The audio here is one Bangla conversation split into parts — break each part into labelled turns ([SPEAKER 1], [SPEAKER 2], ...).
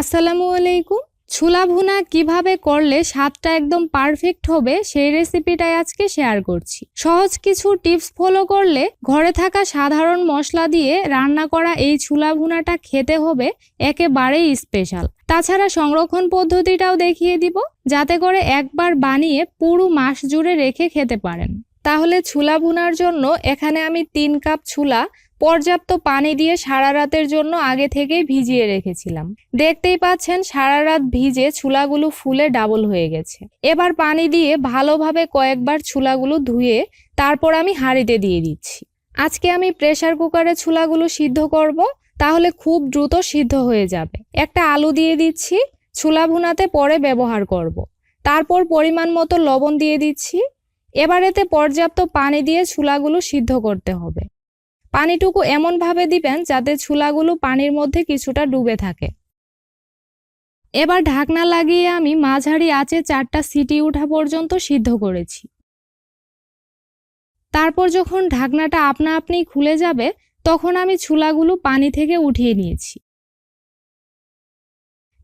[SPEAKER 1] আসসালামু আলাইকুম। ছোলা ভুনা কীভাবে করলে স্বাদটা একদম পারফেক্ট হবে সেই রেসিপিটাই আজকে শেয়ার করছি। সহজ কিছু টিপস ফলো করলে ঘরে থাকা সাধারণ মশলা দিয়ে রান্না করা এই ছোলা ভুনাটা খেতে হবে একেবারেই স্পেশাল তাছাড়া সংরক্ষণ পদ্ধতিটাও দেখিয়ে দিব, যাতে করে একবার বানিয়ে পুরো মাস জুড়ে রেখে খেতে পারেন। তাহলে ছোলা ভুনার জন্য এখানে আমি তিন কাপ ছোলা পর্যাপ্ত পানি দিয়ে সারা রাতের জন্য আগে থেকেই ভিজিয়ে রেখেছিলাম। দেখতেই পাচ্ছেন, সারা রাত ভিজে ছুলাগুলো ফুলে ডাবল হয়ে গেছে। এবার পানি দিয়ে ভালোভাবে কয়েকবার ছুলাগুলো ধুয়ে তারপর আমি হাঁড়িতে দিয়ে দিচ্ছি। আজকে আমি প্রেসার কুকারে ছুলাগুলো সিদ্ধ করব, তাহলে খুব দ্রুত সিদ্ধ হয়ে যাবে। একটা আলু দিয়ে দিচ্ছি ছুলা ভুনাতে পরে ব্যবহার করব। তারপর পরিমাণ মতো লবণ দিয়ে দিচ্ছি। এবার এতে পর্যাপ্ত পানি দিয়ে ছুলাগুলো সিদ্ধ করতে হবে। পানিটুকু এমনভাবে দিবেন যাতে ছুলাগুলো পানির মধ্যে কিছুটা ডুবে থাকে। এবার ঢাকনা লাগিয়ে আমি মাঝারি আঁচে চারটা সিটি ওঠা পর্যন্ত সিদ্ধ করেছি। তারপর যখন ঢাকনাটা আপনা আপনি খুলে যাবে, তখন আমি ছুলাগুলো পানি থেকে উঠিয়ে নিয়েছি।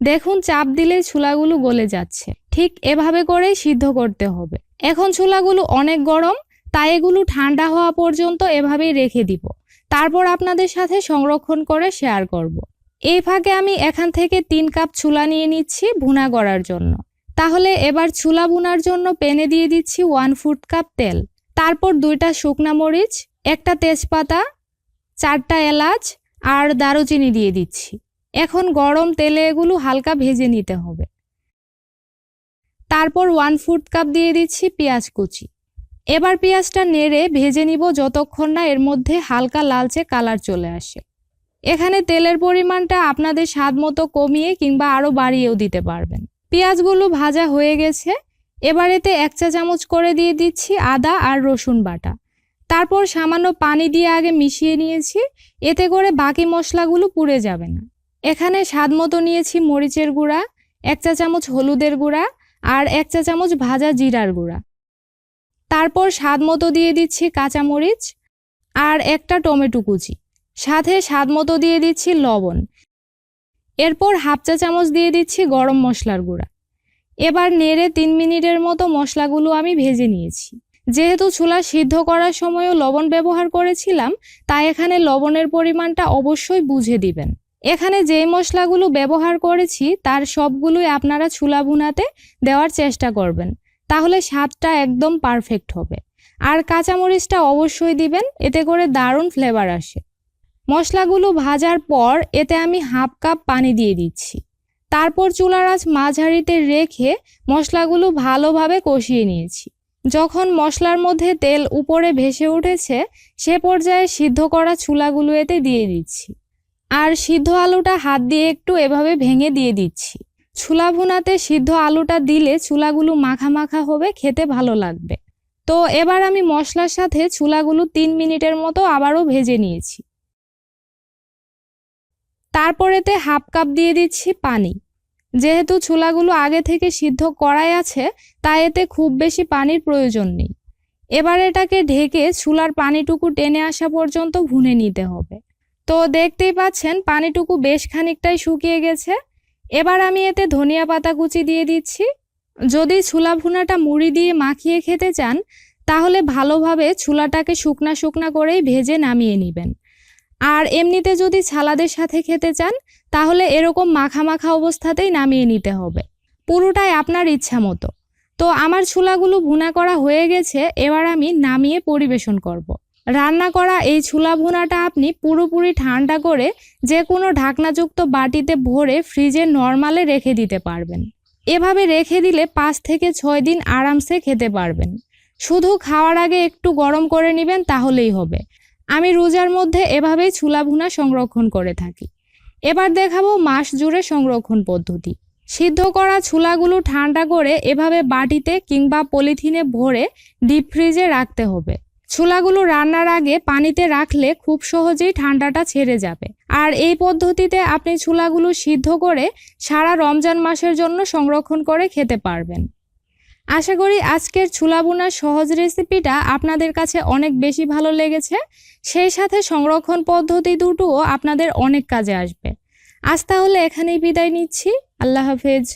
[SPEAKER 1] দেখুন চাপ দিলে ছুলাগুলো গলে যাচ্ছে। ঠিক এভাবে করেই সিদ্ধ করতে হবে। এখন ছুলাগুলো অনেক গরম, তাই এগুলো ঠান্ডা হওয়া পর্যন্ত এভাবেই রেখে দিব। তারপর আপনাদের সাথে সংরক্ষণ করে শেয়ার করব। এই ফাঁকে আমি এখান থেকে তিন কাপ ছুলা নিয়ে নিচ্ছি ভুনা করার জন্য। তাহলে এবার ছুলা ভুনার জন্য পেনে দিয়ে দিচ্ছি ওয়ান ফুট কাপ তেল। তারপর দুইটা শুকনা মরিচ, একটা তেজপাতা, চারটা এলাচ আর দারুচিনি দিয়ে দিচ্ছি। এখন গরম তেলে এগুলো হালকা ভেজে নিতে হবে। তারপর ওয়ান ফুট কাপ দিয়ে দিচ্ছি পেঁয়াজ কুচি। এবার পেঁয়াজটা নেড়ে ভেজে নিব যতক্ষণ না এর মধ্যে হালকা লালচে কালার চলে আসে। এখানে তেলের পরিমাণটা আপনাদের স্বাদ মতো কমিয়ে কিংবা আরও বাড়িয়েও দিতে পারবেন। পেঁয়াজগুলো ভাজা হয়ে গেছে। এবার এতে এক চা চামচ করে দিয়ে দিচ্ছি আদা আর রসুন বাটা। তারপর সামান্য পানি দিয়ে আগে মিশিয়ে নিয়েছি। এতে করে বাকি মশলাগুলো পুড়ে যাবে না। এখানে স্বাদ মতো নিয়েছি মরিচের গুঁড়া, এক চা চামচ হলুদের গুঁড়া আর এক চা চামচ ভাজা জিরার গুঁড়া। তারপর স্বাদ মতো দিয়ে দিচ্ছি কাঁচামরিচ আর একটা টমেটো কুচি। সাথে স্বাদ মতো দিয়ে দিচ্ছি লবণ। এরপর হাফ চা চামচ দিয়ে দিচ্ছি গরম মশলার গুঁড়া। এবার নেড়ে তিন মিনিটের মতো মশলাগুলো আমি ভেজে নিয়েছি। যেহেতু ছোলা সিদ্ধ করার সময়ও লবণ ব্যবহার করেছিলাম, তাই এখানে লবণের পরিমাণটা অবশ্যই বুঝে দিবেন। এখানে যেই মশলাগুলো ব্যবহার করেছি, তার সবগুলোই আপনারা ছুলা ভুনাতে দেওয়ার চেষ্টা করবেন। তাহলে স্বাদটা একদম পারফেক্ট হবে। আর কাঁচামরিচটা অবশ্যই দিবেন, এতে করে দারুণ ফ্লেভার আসে। মশলাগুলো ভাজার পর এতে আমি হাফ কাপ পানি দিয়ে দিচ্ছি। তারপর চুলার আঁচ মাঝারিতে রেখে মশলাগুলো ভালোভাবে কষিয়ে নিয়েছি। যখন মশলার মধ্যে তেল উপরে ভেসে উঠেছে, সে পর্যায়ে সিদ্ধ করা চুলাগুলো এতে দিয়ে দিচ্ছি। আর সিদ্ধ আলুটা হাত দিয়ে একটু এভাবে ভেঙে দিয়ে দিচ্ছি। ছুলা ভুনাতে সিদ্ধ আলুটা দিলে চুলাগুলো মাখা মাখা হবে, খেতে ভালো লাগবে। তো এবার আমি মশলার সাথে চুলাগুলো তিন মিনিটের মতো আবারও ভেজে নিয়েছি। তারপরেতে হাফ কাপ দিয়ে দিচ্ছি পানি। যেহেতু ছোলাগুলো আগে থেকে সিদ্ধ করাই আছে, তাই এতে খুব বেশি পানির প্রয়োজন নেই। এবার এটাকে ঢেকে চুলার পানিটুকু টেনে আসা পর্যন্ত ভুনে নিতে হবে। তো দেখতেই পাচ্ছেন, পানিটুকু বেশ খানিকটাই শুকিয়ে গেছে। এবার আমি এতে ধনিয়া পাতা কুচি দিয়ে দিচ্ছি। যদি ছোলা ভুনাটা মুড়ি দিয়ে মাখিয়ে খেতে চান, তাহলে ভালোভাবে ছোলাটাকে শুকনা শুকনা করেই ভেজে নামিয়ে নেবেন। আর এমনিতে যদি ছালাদের সাথে খেতে চান, তাহলে এরকম মাখা মাখা অবস্থাতেই নামিয়ে নিতে হবে। পুরোটাই আপনার ইচ্ছা মতো। তো আমার ছোলাগুলো ভুনা করা হয়ে গেছে, এবার আমি নামিয়ে পরিবেশন করব। রান্না করা এই ছোলা ভুনাটা আপনি পুরোপুরি ঠান্ডা করে যে কোনো ঢাকনাযুক্ত বাটিতে ভরে ফ্রিজে নর্মালে রেখে দিতে পারবেন। এভাবে রেখে দিলে পাঁচ থেকে ছয় দিন আরামসে খেতে পারবেন। শুধু খাওয়ার আগে একটু গরম করে নেবেন তাহলেই হবে। আমি রোজার মধ্যে এভাবেই ছোলা ভুনা সংরক্ষণ করে থাকি। এবার দেখাবো মাস জুড়ে সংরক্ষণ পদ্ধতি। সিদ্ধ করা ছোলাগুলো ঠান্ডা করে এভাবে বাটিতে কিংবা পলিথিনে ভরে ডিপ ফ্রিজে রাখতে হবে। ছোলাগুলো রান্নার আগে পানিতে রাখলে খুব সহজেই ঠান্ডাটা ছেড়ে যাবে। আর এই পদ্ধতিতে আপনি ছোলাগুলো সিদ্ধ করে সারা রমজান মাসের জন্য সংরক্ষণ করে খেতে পারবেন। আশা করি আজকের ছোলা বোনার সহজ রেসিপিটা আপনাদের কাছে অনেক বেশি ভালো লেগেছে। সেই সাথে সংরক্ষণ পদ্ধতি দুটোও আপনাদের অনেক কাজে আসবে। আজ তাহলে এখানেই বিদায় নিচ্ছি। আল্লাহ হাফেজ।